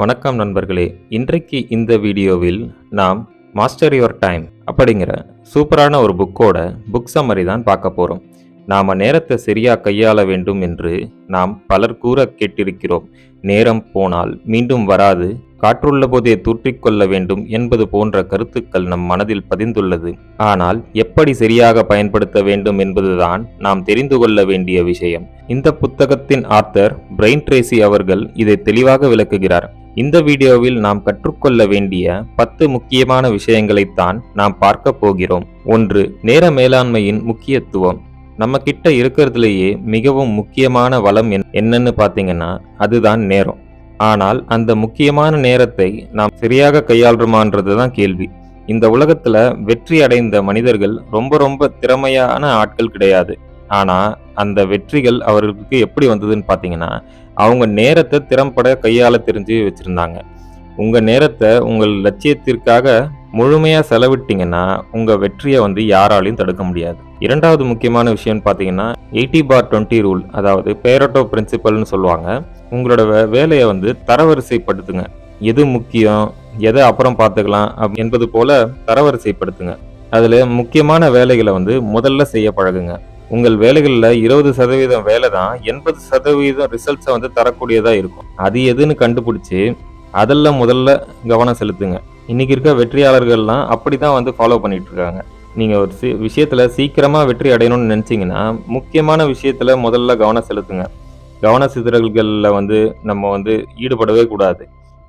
வணக்கம் நண்பர்களே. இன்றைக்கு இந்த வீடியோவில் நாம் மாஸ்டர் யுவர் டைம் அப்படிங்கிற சூப்பரான ஒரு புக்கோட புக் சம்மரி தான் பார்க்க போகிறோம் நாம் நேரத்தை சரியாக கையாள வேண்டும் என்று நாம் பலர் கூற கேட்டிருக்கிறோம். நேரம் போனால் மீண்டும் வராது. காற்றுள்ள போதே தூற்றிக்கொள்ள வேண்டும் என்பது போன்ற கருத்துக்கள் நம் மனதில் பதிந்துள்ளது. ஆனால் எப்படி சரியாக பயன்படுத்த வேண்டும் என்பதுதான் நாம் தெரிந்து கொள்ள வேண்டிய விஷயம். இந்த புத்தகத்தின் ஆத்தர் பிரெயின் ட்ரேசி அவர்கள் இதை தெளிவாக விளக்குகிறார். இந்த வீடியோவில் நாம் கற்றுக்கொள்ள வேண்டிய பத்து முக்கியமான விஷயங்களைத்தான் நாம் பார்க்க போகிறோம். ஒன்று நேர மேலாண்மையின் முக்கியத்துவம். நம்ம கிட்ட இருக்கிறதுலேயே மிகவும் முக்கியமான வளம் என்- என்னன்னு பார்த்தீங்கன்னா அதுதான் நேரம். ஆனால் அந்த முக்கியமான நேரத்தை நாம் சரியாக கையாளுறோமான்றது தான் கேள்வி. இந்த உலகத்துல வெற்றி அடைந்த மனிதர்கள் ரொம்ப ரொம்ப திறமையான ஆட்கள் கிடையாது. ஆனா அந்த வெற்றிகள் அவர்களுக்கு எப்படி வந்ததுன்னு பார்த்தீங்கன்னா அவங்க நேரத்தை திறம்பட கையாள தெரிஞ்சு வச்சுருந்தாங்க. உங்கள் நேரத்தை உங்கள் லட்சியத்திற்காக முழுமையாக செலவிட்டீங்கன்னா உங்கள் வெற்றியை வந்து யாராலையும் தடுக்க முடியாது. இரண்டாவது முக்கியமான விஷயம்னு பார்த்தீங்கன்னா எயிட்டி பார் டுவெண்ட்டி ரூல் அதாவது பேரட்டோ பிரின்சிபல்னு சொல்லுவாங்க. உங்களோட வேலையை வந்து தரவரிசைப்படுத்துங்க. எது முக்கியம் எதை அப்புறம் பார்த்துக்கலாம் அப்- என்பது போல தரவரிசைப்படுத்துங்க. அதில் முக்கியமான வேலைகளை வந்து முதல்ல செய்ய பழகுங்க. உங்கள் வேலைகளில் இருபது சதவீதம் வேலை தான் எண்பது சதவீதம் ரிசல்ட்ஸை வந்து தரக்கூடியதாக இருக்கும். அது எதுன்னு கண்டுபிடிச்சி அதில் முதல்ல கவனம் செலுத்துங்க. இன்றைக்கி இருக்க வெற்றியாளர்கள்லாம் அப்படி தான் வந்து ஃபாலோ பண்ணிகிட்ருக்காங்க இருக்காங்க நீங்கள் ஒரு சி விஷயத்தில் சீக்கிரமாக வெற்றி அடையணும்னு நினச்சிங்கன்னா முக்கியமான விஷயத்தில் முதல்ல கவனம் செலுத்துங்க. கவன சிதறல்களில் வந்து நம்ம வந்து ஈடுபடவே கூடாது.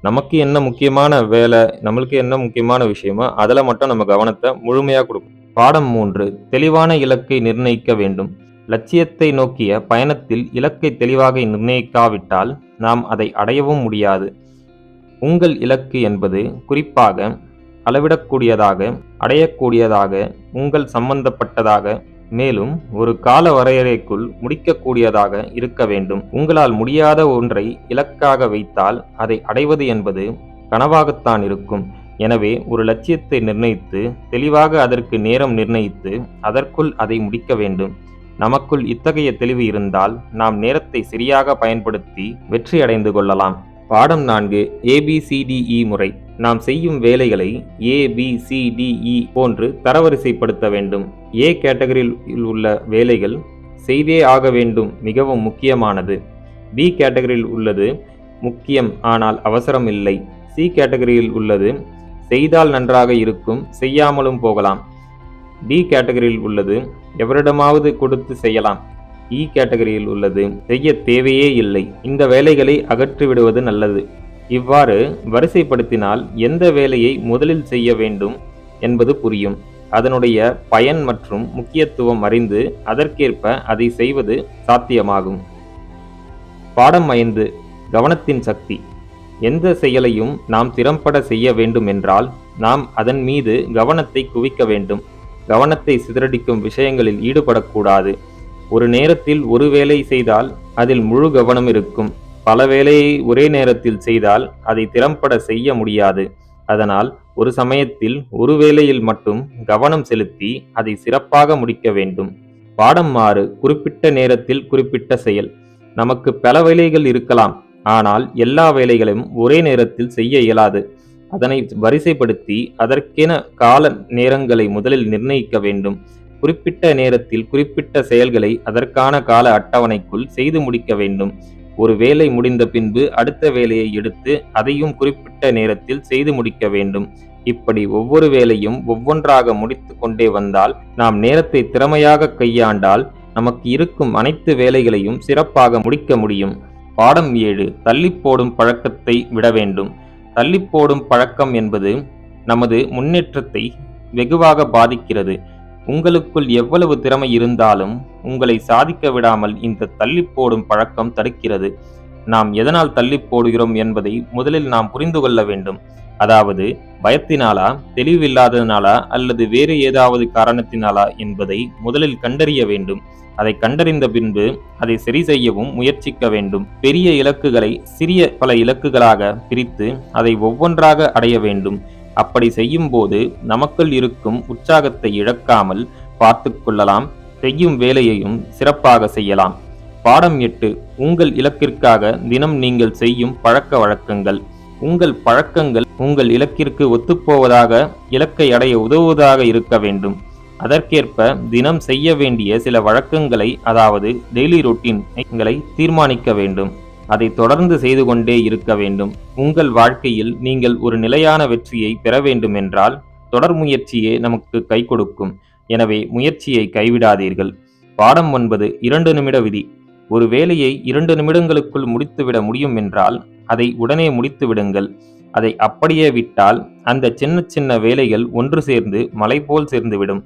நமக்கு என்ன முக்கியமான வேலை நம்மளுக்கு என்ன முக்கியமான விஷயமோ அதில் மட்டும் நம்ம கவனத்தை முழுமையாக கொடுக்கணும். பாடம் மூன்று. தெளிவான இலக்கை நிர்ணயிக்க வேண்டும். லட்சியத்தை நோக்கிய பயணத்தில் இலக்கை தெளிவாக நிர்ணயிக்காவிட்டால் நாம் அதை அடையவும் முடியாது. உங்கள் இலக்கு என்பது குறிப்பாக அளவிடக்கூடியதாக அடையக்கூடியதாக உங்கள் சம்பந்தப்பட்டதாக மேலும் ஒரு கால வரையறைக்குள் முடிக்கக்கூடியதாக இருக்க வேண்டும். உங்களால் முடியாத ஒன்றை இலக்காக வைத்தால் அதை அடைவது என்பது கனவாகத்தான் இருக்கும். எனவே ஒரு லட்சியத்தை நிர்ணயித்து தெளிவாக அதற்கு நேரம் நிர்ணயித்து அதற்குள் அதை முடிக்க வேண்டும். நமக்குள் இத்தகைய தெளிவு இருந்தால் நாம் நேரத்தை சரியாக பயன்படுத்தி வெற்றி அடைந்து கொள்ளலாம். பாடம் நான்கு ஏபிசிடிஇ e முறை. நாம் செய்யும் வேலைகளை ஏபிசிடிஇ e போன்று தரவரிசைப்படுத்த வேண்டும். ஏ கேட்டகரியில் உள்ள வேலைகள் செய்தே ஆக வேண்டும் மிகவும் முக்கியமானது. பி கேட்டகரியில் உள்ளது முக்கியம் ஆனால் அவசரம் இல்லை. சி கேட்டகரியில் உள்ளது செய்தால் நன்றாக இருக்கும் செய்யாமலும் போகலாம். டி கேட்டகரியில் உள்ளது. எவரிடமாவது கொடுத்து செய்யலாம். E இ கேட்டகரியில் உள்ளது. செய்ய தேவையே இல்லை. இந்த வேலைகளை அகற்றிவிடுவது நல்லது. இவ்வாறு வரிசைப்படுத்தினால் எந்த வேலையை முதலில் செய்ய வேண்டும் என்பது புரியும். அதனுடைய பயன் மற்றும் முக்கியத்துவம் அறிந்து அதற்கேற்ப அதை செய்வது சாத்தியமாகும். பாடம் ஐந்து. கவனத்தின் சக்தி. எந்த செயலையும் நாம் திறம்பட செய்ய வேண்டும் என்றால் நாம் அதன் மீது கவனத்தை குவிக்க வேண்டும். கவனத்தை சிதறடிக்கும் விஷயங்களில் ஈடுபடக்கூடாது. ஒரு நேரத்தில் ஒரு வேலை செய்தால் அதில் முழு கவனம் இருக்கும். பல வேலையை ஒரே நேரத்தில் செய்தால் அதை திறம்பட செய்ய முடியாது. அதனால் ஒரு சமயத்தில் ஒரு வேலையில் மட்டும் கவனம் செலுத்தி அதை சிறப்பாக முடிக்க வேண்டும். பாடம் மாறு குறிப்பிட்ட நேரத்தில் குறிப்பிட்ட செயல். நமக்கு பல வேலைகள் இருக்கலாம். ஆனால் எல்லா வேலைகளையும் ஒரே நேரத்தில் செய்ய இயலாது. அதனை வரிசைப்படுத்தி அதற்கென கால நேரங்களை முதலில் நிர்ணயிக்க வேண்டும். குறிப்பிட்ட நேரத்தில் குறிப்பிட்ட செயல்களை அதற்கான கால அட்டவணைக்குள் செய்து முடிக்க வேண்டும். ஒரு வேலை முடிந்த பின்பு அடுத்த வேலையை எடுத்து அதையும் குறிப்பிட்ட நேரத்தில் செய்து முடிக்க வேண்டும். இப்படி ஒவ்வொரு வேலையும் ஒவ்வொன்றாக முடித்து கொண்டே வந்தால் நாம் நேரத்தை திறமையாக கையாண்டால் நமக்கு இருக்கும் அனைத்து வேலைகளையும் சிறப்பாக முடிக்க முடியும். பாடம் ஏழு தள்ளி போடும் பழக்கத்தை விட வேண்டும். தள்ளி போடும் பழக்கம் என்பது நமது முன்னேற்றத்தை வெகுவாக பாதிக்கிறது. உங்களுக்குள் எவ்வளவு திறமை இருந்தாலும் உங்களை சாதிக்க விடாமல் இந்த தள்ளி போடும் பழக்கம் தடுக்கிறது. நாம் எதனால் தள்ளி போடுகிறோம் என்பதை முதலில் நாம் புரிந்து கொள்ள வேண்டும். அதாவது பயத்தினாலா தெளிவில்லாததினாலா அல்லது வேறு ஏதாவது காரணத்தினாலா என்பதை முதலில் கண்டறிய வேண்டும். அதை கண்டறிந்த பின்பு அதை சரி செய்யவும் முயற்சிக்க வேண்டும். பெரிய இலக்குகளை சிறிய பல இலக்குகளாக பிரித்து அதை ஒவ்வொன்றாக அடைய வேண்டும். அப்படி செய்யும்போது நமக்குள் இருக்கும் உற்சாகத்தை இழக்காமல் பார்த்து கொள்ளலாம். செய்யும் வேலையையும் சிறப்பாக செய்யலாம். பாடம் எட்டு உங்கள் இலக்கிற்காக தினம் நீங்கள் செய்யும் பழக்க வழக்கங்கள். உங்கள் பழக்கங்கள் உங்கள் இலக்கிற்கு ஒத்துப்போவதாக இலக்கை அடைய உதவுவதாக இருக்க வேண்டும். அதற்கேற்ப தினம் செய்ய வேண்டிய சில வழக்கங்களை அதாவது டெய்லி ரொட்டீன்களை தீர்மானிக்க வேண்டும். அதை தொடர்ந்து செய்து கொண்டே இருக்க வேண்டும். உங்கள் வாழ்க்கையில் நீங்கள் ஒரு நிலையான வெற்றியை பெற வேண்டுமென்றால் தொடர் முயற்சியே நமக்கு கை கொடுக்கும். எனவே முயற்சியை கைவிடாதீர்கள். பாடம் ஒன்பது இரண்டு நிமிட விதி. ஒரு வேலையை இரண்டு நிமிடங்களுக்குள் முடித்துவிட முடியும் என்றால் அதை உடனே முடித்து விடுங்கள் அதை அப்படியே விட்டால் அந்த சின்ன சின்ன வேலைகள் ஒன்று சேர்ந்து மலை போல் சேர்ந்துவிடும்.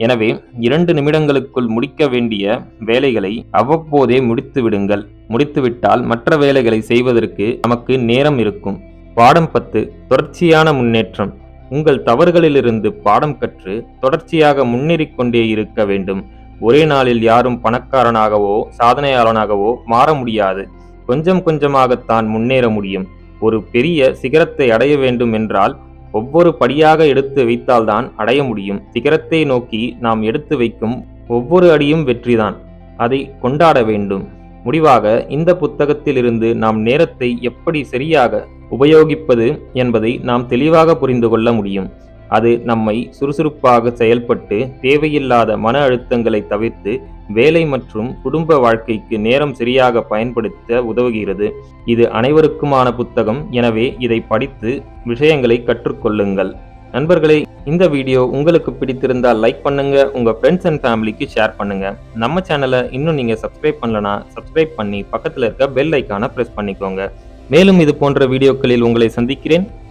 எனவே இரண்டு நிமிடங்களுக்குள் முடிக்க வேண்டிய வேலைகளை அவ்வப்போதே முடித்து விடுங்கள் முடித்துவிட்டால் மற்ற வேலைகளை செய்வதற்கு நமக்கு நேரம் இருக்கும். பாடம் பத்து தொடர்ச்சியான முன்னேற்றம். உங்கள் தவறுகளிலிருந்து பாடம் கற்று தொடர்ச்சியாக முன்னேறிக் கொண்டே இருக்க வேண்டும். ஒரே நாளில் யாரும் பணக்காரனாகவோ சாதனையாளனாகவோ மாற முடியாது. கொஞ்சம் கொஞ்சமாகத்தான் முன்னேற முடியும். ஒரு பெரிய சிகரத்தை அடைய வேண்டும் என்றால் ஒவ்வொரு படியாக எடுத்து வைத்தால்தான் அடைய முடியும். சிகரத்தை நோக்கி நாம் எடுத்து வைக்கும் ஒவ்வொரு அடியும் வெற்றிதான். அதை கொண்டாட வேண்டும். முடிவாக இந்த புத்தகத்திலிருந்து நாம் நேரத்தை எப்படி சரியாக உபயோகிப்பது என்பதை நாம் தெளிவாக புரிந்து கொள்ள முடியும். அது நம்மை சுறுசுறுப்பாக செயல்பட்டு தேவையில்லாத மன அழுத்தங்களை தவிர்த்து வேலை மற்றும் குடும்ப வாழ்க்கைக்கு நேரம் சரியாக பயன்படுத்த உதவுகிறது. இது அனைவருக்குமான புத்தகம். எனவே இதை படித்து விஷயங்களை கற்றுக்கொள்ளுங்கள். நண்பர்களே இந்த வீடியோ உங்களுக்கு பிடித்திருந்தால் லைக் பண்ணுங்க உங்க ஃப்ரெண்ட்ஸ் அண்ட் ஃபேமிலிக்கு ஷேர் பண்ணுங்க. நம்ம சேனலை இன்னும் நீங்க சப்ஸ்கிரைப் பண்ணலனா சப்ஸ்கிரைப் பண்ணி பக்கத்தில் இருக்க பெல் ஐக்கான பிரஸ் பண்ணிக்கோங்க. மேலும் இது போன்ற வீடியோக்களில் உங்களை சந்திக்கிறேன்.